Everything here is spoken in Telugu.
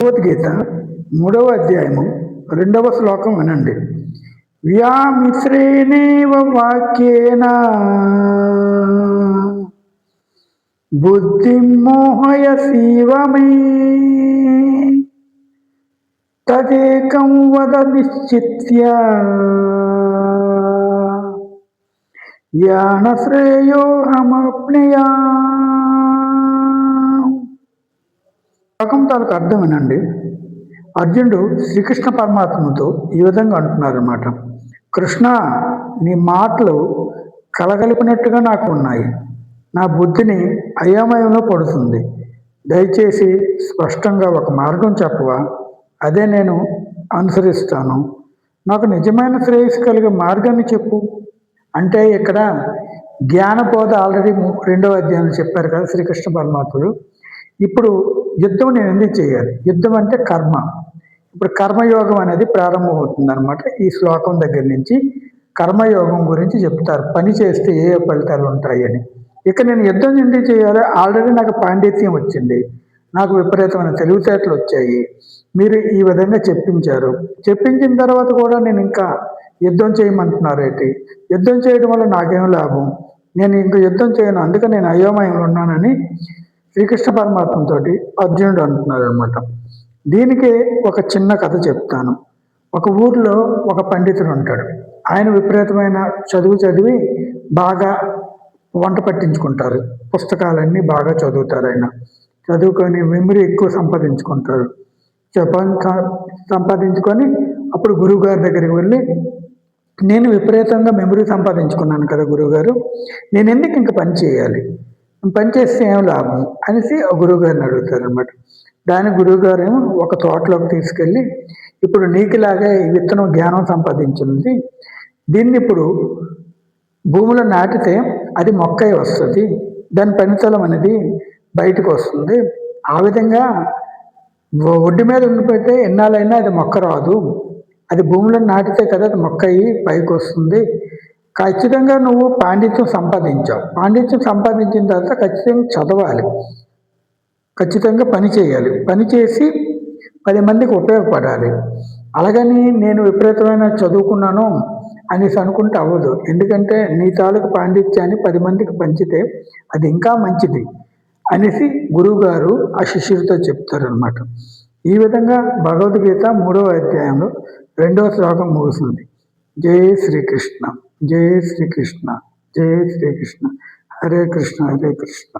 భగవద్గీత మూడవ అధ్యాయము రెండవ శ్లోకం వినండి వ్యామిశ్రేణేవ వాక్యేన. బుద్ధి మోహయ శివమే తదేకం వద నిశ్చిత్య. యానశ్రేయోహమప్నయా శ్లోకం తాలూకు అర్థం వినండి అర్జునుడు శ్రీకృష్ణ పరమాత్మతో ఈ విధంగా అంటున్నారన్నమాట. కృష్ణ నీ మాటలు కలగలిపినట్టుగా నాకు ఉన్నాయి. నా బుద్ధిని అయోమయంలో పడుతుంది దయచేసి స్పష్టంగా ఒక మార్గం చెప్పవా? అదే నేను అనుసరిస్తాను. నాకు నిజమైన శ్రేయస్సు కలిగే మార్గాన్ని చెప్పు. అంటే ఇక్కడ జ్ఞానబోధ ఆల్రెడీ రెండవ అధ్యాయంలో చెప్పారు కదా శ్రీకృష్ణ పరమాత్ముడు. ఇప్పుడు యుద్ధం నేను ఎందుకు చేయాలి? యుద్ధం అంటే కర్మ. ఇప్పుడు కర్మయోగం అనేది ప్రారంభమవుతుంది అనమాట ఈ శ్లోకం దగ్గర నుంచి కర్మయోగం గురించి చెప్తారు. పని చేస్తే ఏ ఏ ఫలితాలు ఉంటాయని ఇక నేను యుద్ధం ఎందుకు చేయాలి? ఆల్రెడీ నాకు పాండిత్యం వచ్చింది. నాకు విపరీతమైన తెలివితేటలు వచ్చాయి. మీరు ఈ విధంగా చెప్పించారు. చెప్పించిన తర్వాత కూడా నేను ఇంకా యుద్ధం చేయమంటున్నారు ఏంటి? యుద్ధం చేయడం వల్ల నాకేం లాభం? నేను ఇంకా యుద్ధం చేయను. అందుకని నేను అయోమయంలో ఉన్నానని శ్రీకృష్ణ పరమాత్మతో అర్జునుడు అంటున్నాడు అనమాట దీనికి ఒక చిన్న కథ చెప్తాను. ఒక ఊర్లో ఒక పండితుడు ఉంటాడు. ఆయన విపరీతమైన చదువు చదివి బాగా వంట పట్టించుకుంటారు. పుస్తకాలన్నీ బాగా చదువుతారు ఆయన. చదువుకొని మెమరీ ఎక్కువ సంపాదించుకుంటారు. చెప్ప- సంపాదించుకొని అప్పుడు గురువుగారి దగ్గరికి వెళ్ళి నేను విపరీతంగా మెమరీ సంపాదించుకున్నాను కదా గురువుగారు. నేను ఎందుకు ఇంకా పని చేయాలి? పని చేస్తే ఏం లాభం అనేసి ఆ గురువు అడుగుతారు అనమాట దాని గురువు గారు ఏమో ఒక తోటలోకి తీసుకెళ్ళి ఇప్పుడు నీకులాగే ఈ విత్తనం జ్ఞానం సంపాదించింది. దీన్ని ఇప్పుడు భూమిలో నాటితే అది మొక్కై వస్తుంది. దాని పనితలం అనేది బయటకు వస్తుంది. ఆ విధంగా ఒడ్డు మీద ఉండిపోతే ఎన్నాళ్ళైనా అది మొక్క రాదు. అది భూమిలో నాటితే కదా అది మొక్క అయ్యి పైకి వస్తుంది. ఖచ్చితంగా నువ్వు పాండిత్యం సంపాదించావు. పాండిత్యం సంపాదించిన తర్వాత ఖచ్చితంగా చదవాలి. ఖచ్చితంగా పని చేయాలి. పని చేసి పది మందికి ఉపయోగపడాలి. అలాగని నేను విపరీతమైన చదువుకున్నాను అనేసి అనుకుంటే అవ్వదు. ఎందుకంటే నీ తాలూకు పాండిత్యాన్ని పది మందికి పంచితే అది ఇంకా మంచిది అనేసి గురువుగారు ఆ శిష్యుడితో చెప్తారనమాట ఈ విధంగా భగవద్గీత మూడవ అధ్యాయంలో రెండవ శ్లోకం ముగుస్తుంది. జై శ్రీకృష్ణ జై శ్రీకృష్ణ జై శ్రీకృష్ణ హరే కృష్ణ హరే కృష్ణ